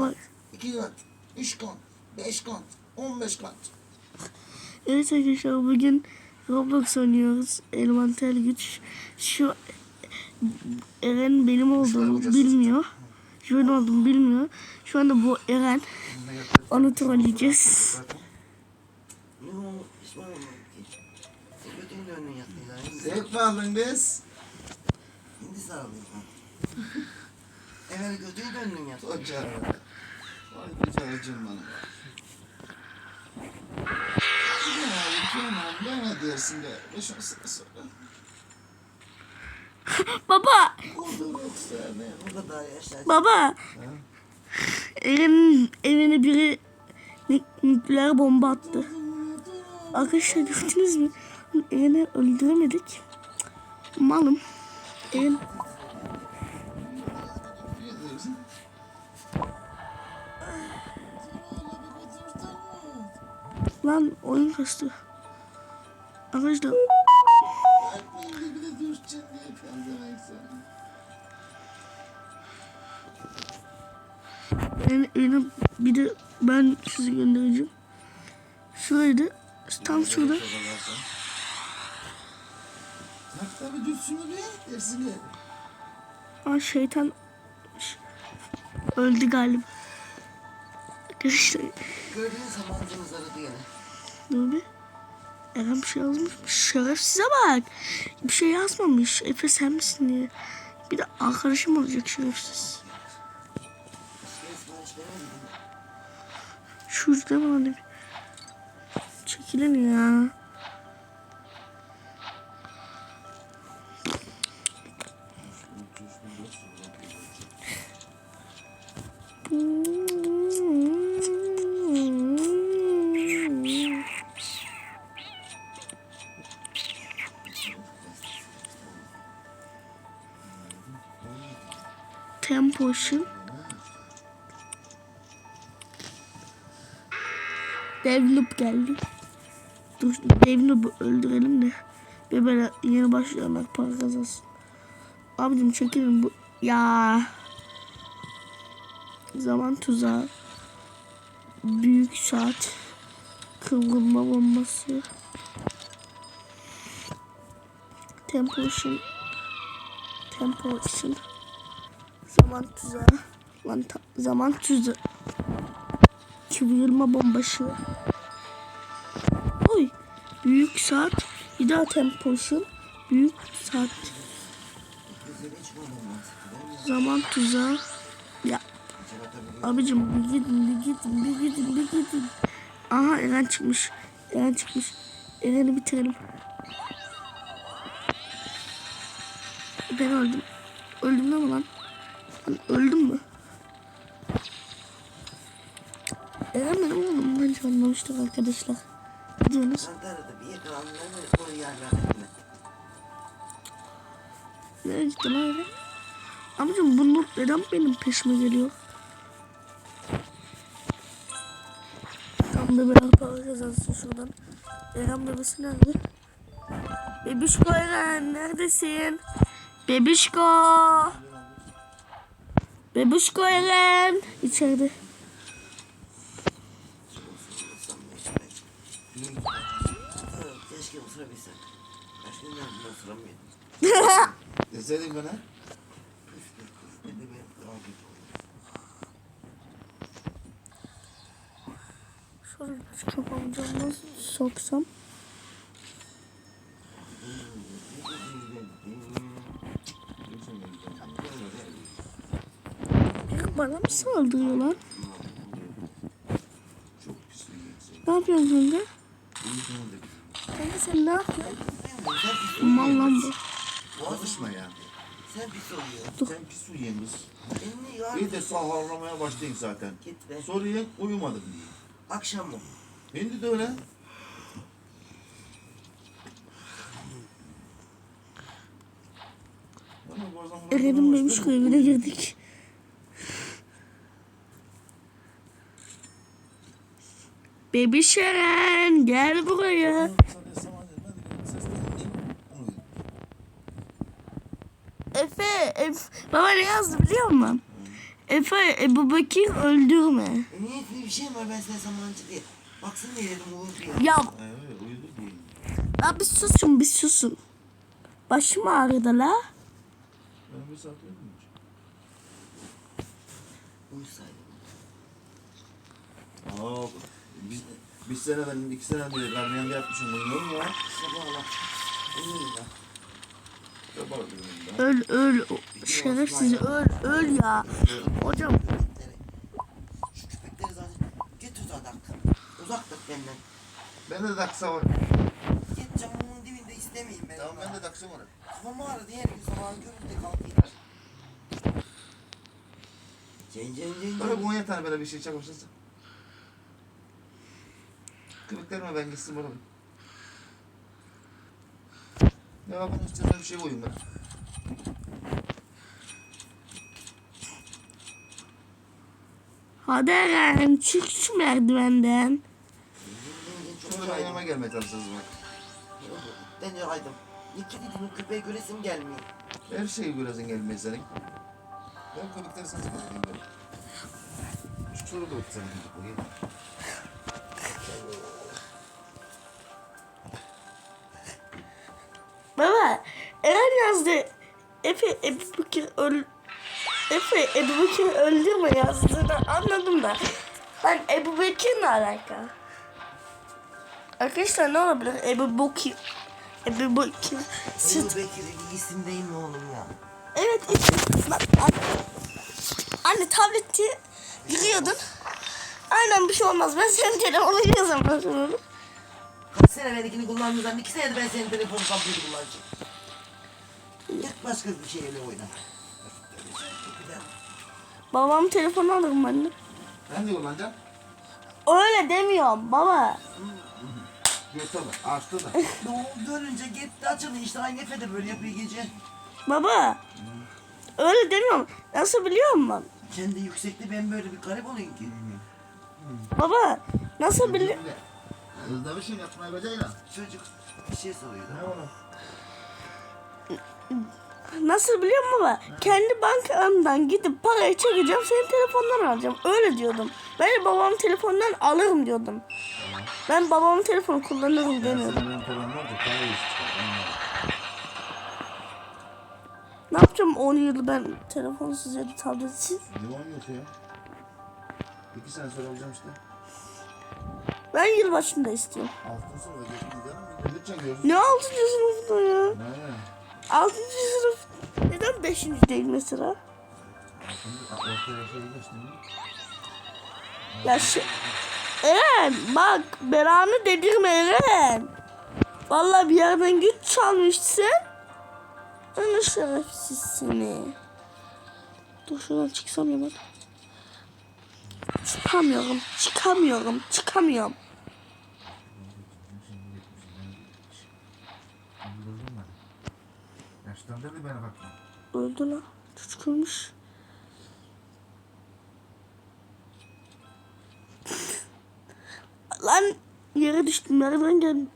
Bak. İki kat, üç kat, beş kat, on beş kat. Evet arkadaşlar bugün Roblox oynuyoruz. Elemental güç. Şu Eren benim olduğumu bilmiyor. Şöyle olduğumu bilmiyor. Şu anda bu Eren. Onu trolleyeceğiz. Ya. Zevk mi aldın biz? Hindi sağlıyorsun. Evvel götünün önüne yattın. Ocağı. Baba! Baba! Eren'in evine biri nük- nükleer bomba attı. Arkadaşlar gördünüz mü? Eren'i öldüremedik. Malım. Eren lan oyun kastı. Arkadaşlar. Eren, Eren'e bir de ben sizi göndereceğim. Şuraydı. Tam şurada. Hatta bir düşsün dersini. Aa şeytan öldü galiba. Arkadaşlar Gördüğün zamanınız aradı yine. bir. Eren bir şey yazmış. Şerefsize bak. Bir şey yazmamış. Efe sen misin diye. Bir de arkadaşım olacak şerefsiz. Başka sipariş veremedin. Şu yüzden bana bir çekilin ya. Tempotion. Devloop geldi. Dur Devloop'u öldürelim de. Bebeler yeni başlayanlar para kazansın. Abicim çekilin bu. Ya. Zaman tuzağı. Büyük saat. Kıvrılma bombası. Tempotion. Tempotion. Zaman tuzağı. Lan zaman tuzağı. Kıvrılma bombası. Oy. Büyük saat. Bir daha tempotion. Büyük saat. Zaman tuzağı. Ya abicim bir gidin bir gidin bir gidin bir gidin. Aha Eren çıkmış. Eren çıkmış. Eren'i bitirelim. Ben öldüm. Öldüm de mi lan? Ben öldüm mü? Eren benim oğlum. Bence anlamıştık arkadaşlar. Gidiyorsunuz. Bir. Nereye gitti lan Eren? Amcım bu Nur neden benim peşime geliyor? Tam bebeler para kazansın şuradan. Eren bebesi nerede? Bebişko Eren neredesin? Bebişko. Bebişko Eren. İçeride. Keşke ısırabilsek. Başka nereden ısıramıyordum. Deseydin bana. Şöyle nasıl soksam? Bana mı saldırıyor lan? Çok pis bir insan. Ne yapıyorsun kanka? Kanka sen ne yapıyorsun? Mal lan bu. Konuşma ya. Sen pis oluyor. Sen pis yar. İyi de saharlamaya başlayın zaten. Git be. Soruyu uyumadım diye. Akşam mı? Şimdi de öyle. Eren'in bir evine oyun. girdik. Bebiş Eren gel buraya. Sana sana ben de ses dinleyeyim, onu uyuyun. Efe, Efe. Baba ne yazdı biliyor musun? Efe Ebu Bekir öldürme. E niye bir şey var ben sana zamancı diye. Baksana diye dedim Uğur diye. Ya, ya bir susun bir susun. Başım ağrıdı la. Ben bir saat uyudum. Uyusaydım. Aa, biz, bir sene ben iki sene diye garniyanda yapmışım bunu mu ya? Sabah ola. Uyuyayım ya. Yapar dedim ben. Öl öl. Şerefsiz öl öl ya. Hocam. Şu köpekleri zaten git uzadak. Uzak tut benden. Ben de daksa var. Git camımın dibinde istemeyeyim ben. Tamam ben de daksa var. Kafam ağrıdı her gün sabahın köründe kalkayım. Cen cen cen Böyle cen. bu 17 tane böyle bir şey çakmışsın. Köpeklerime ben gitsin bana. Ne bakın üstüne bir şey koyayım ben. hadi Eren çık şu merdivenden. Kaydım. yanıma gelmeye çalışacağız bak. Ben de kaydım. İki dedim köpeğe göresim gelmiyor. Her şeyi göresin gelmeye senin. Ben köpekleri sana bakayım ben. Şu soru da senin Baba Eren yazdı. Efe Ebu Bekir öl... Efe Ebu Bekir öldürme yazdığını anladım da. Ben Ebu Bekir'le alaka. Arkadaşlar ne olabilir? Ebu Bekir. Ebu Bekir. Ebu Bekir'in bir isim değil mi oğlum ya? Evet işte. Bak, anne, anne tableti giriyordun. Aynen bir şey olmaz. Ben senin telefonu yazamam. ben sana onu. Kaç sene benimkini kullandın iki senedir ben senin telefonu tableti kullanacağım. Git başka bir şeyle oyna. Babam telefonu alırım anne. Ben de kullanacağım. Öyle demiyorum baba. Götür da, açtı da. Doğum görünce gitti açıldı işte aynı Efe de böyle yapıyor gece. Baba. Öyle demiyorum. Nasıl biliyor musun? Kendi yüksekte ben böyle bir garip olayım ki. Baba. Nasıl biliyor? Şey yapmaya bacayla. Çocuk bir şey soruyordu. Ne onu? Nasıl biliyor musun baba? Kendi bankamdan gidip parayı çekeceğim. Senin telefondan alacağım. Öyle diyordum. Ben de babamın telefonundan alırım diyordum. Ben babamın telefonu kullanırım demiyordum. Senin. Ne yapacağım 10 yıl ben telefonsuz ya da tabletsiz? Ne oynuyorsun ya? İki sene sonra olacağım işte. Ben yılbaşında istiyorum. Altın gidelim. Ne 6. sınıfta ya? Ne? 6. sınıf neden 5. değil mesela? Ortaya şey mi? Ya şu... Eren bak belanı dedirme Eren. Vallahi bir yerden güç çalmışsın. Ana şerefsiz seni. Dur şuradan çıksam ya bak. Çıkamıyorum, çıkamıyorum, çıkamıyorum. Öldürdün beni. Yaşlandırdı beni bak. Öldü lan. Çocuk ölmüş. Lan yere düştüm nereden geldim?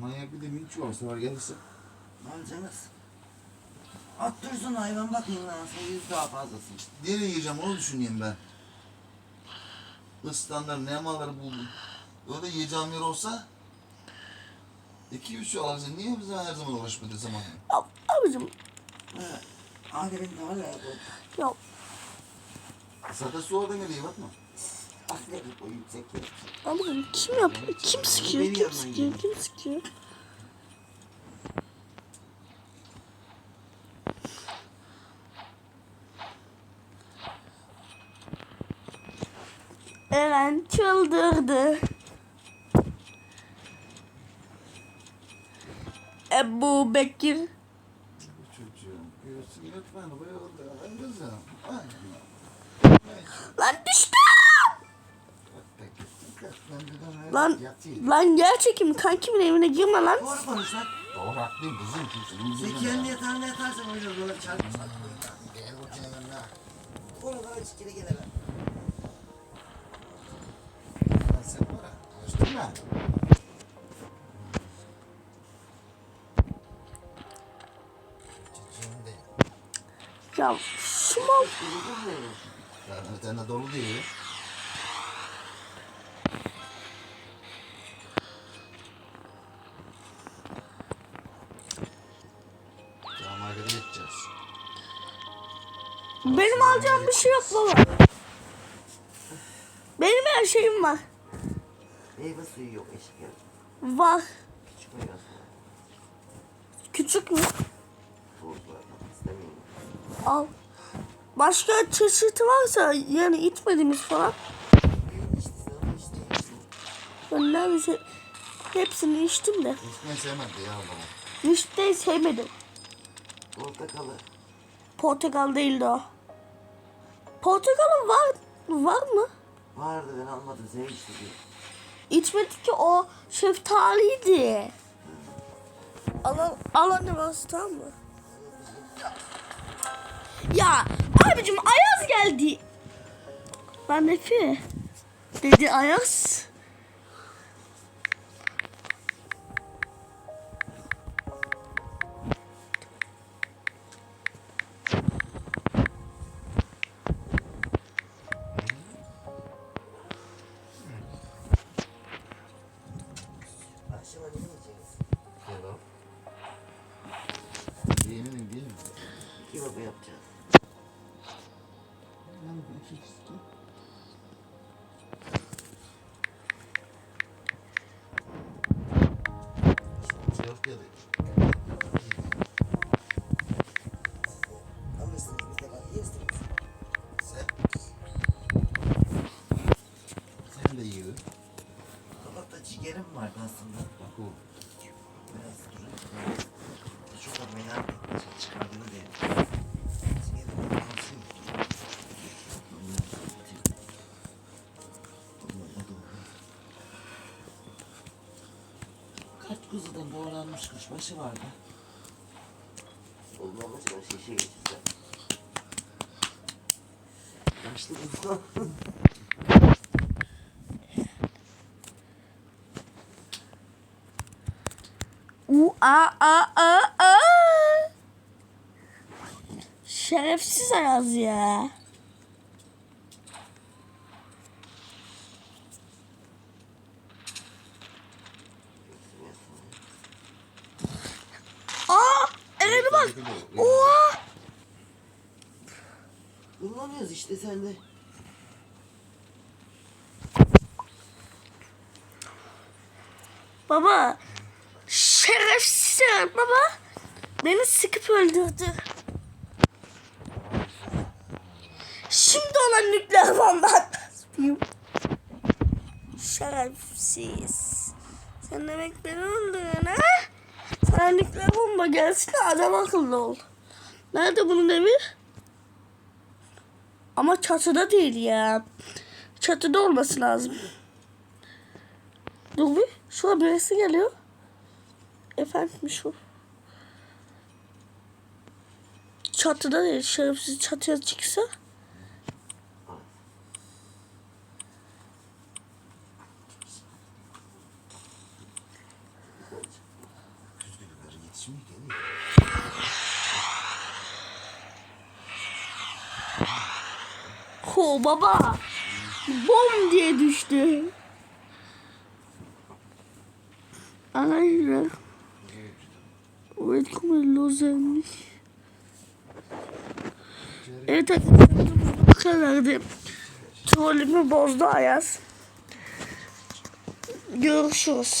Manyak bir de minç var. Sefer gelirse. Alacaksınız. At dursun hayvan bakayım lan sen yüz daha fazlasın. Nereye yiyeceğim onu düşüneyim ben. Islanlar, nemaları buldum. Öyle yiyeceğim yer olsa iki üç şey alacaksın. Niye bize her zaman uğraşmadı zaman? Ab abicim. Abi ben de hala bu. ya Zaten su oradan geliyor bakma. Aslında o yüksek yer. abicim kim yapıyor? Kim sıkıyor? Kim sıkıyor? yani. Kim sıkıyor? Eren çıldırdı. Ebu Bekir. Çocuğum. Lütfen bayıldı. Ay kızım. Lan düştü. Lan, lan yer çekim kankimin evine girme lan. Doğru konuş lan. Doğru haklıyım kızım. Kimsenin Sen kendi yatağında yatarsan öyle böyle çarpırsan. Gel bakayım yanına. Oralara hiç geri gelemem. Ya şu? Yani bir tane dolu değil. Benim alacağım bir şey yok baba. Benim her şeyim var. Meyve suyu yok eşik ya. Var. Küçük meyve suyu. Küçük mü? Al. Başka çeşit varsa yani içmediğimiz falan. Ben neredeyse hepsini içtim de. İçmeyi sevmedi ya baba. De sevmedim. Portakalı. Portakal değildi o. Portakalın var var mı? Vardı ben almadım sen içti diye. İçmedik ki o şeftaliydi. Alan alan varsa tamam mı? Ya abicim Ayaz geldi. Ben Efe. Dedi Ayaz. Kebap. Yeğenimin değil mi? Kebabı yapacağız. Sen. Sen de yiyor. Dolapta ciğerim vardı aslında. Bak o. doğranmış kuşbaşı vardı. Olmamış ben şişe geçeceğim. Yaşlı. U a a a a. Şerefsiz Ayaz ya. Aa, Eren'e bak. Oha. Kullanıyoruz işte sen de. Baba. Şerefsiz baba. Beni sıkıp öldürdü. Şimdi ona nükleer bomba atmayayım. Şerefsiz. Sen demek beni öldüren ha? Sana nükleer bomba gelsin adam akıllı ol. Nerede bunun evi? Ama çatıda değil ya. Çatıda olması lazım. Dur bir. Şurada birisi geliyor. Efendim şu. Çatıda değil. Şerefsiz çatıya çıksa. Ho baba. Bom diye düştü. Aynen. Evet kuma lozermiş. Evet arkadaşlar bu kadardı. Trollümü bozdu Ayaz. Görüşürüz.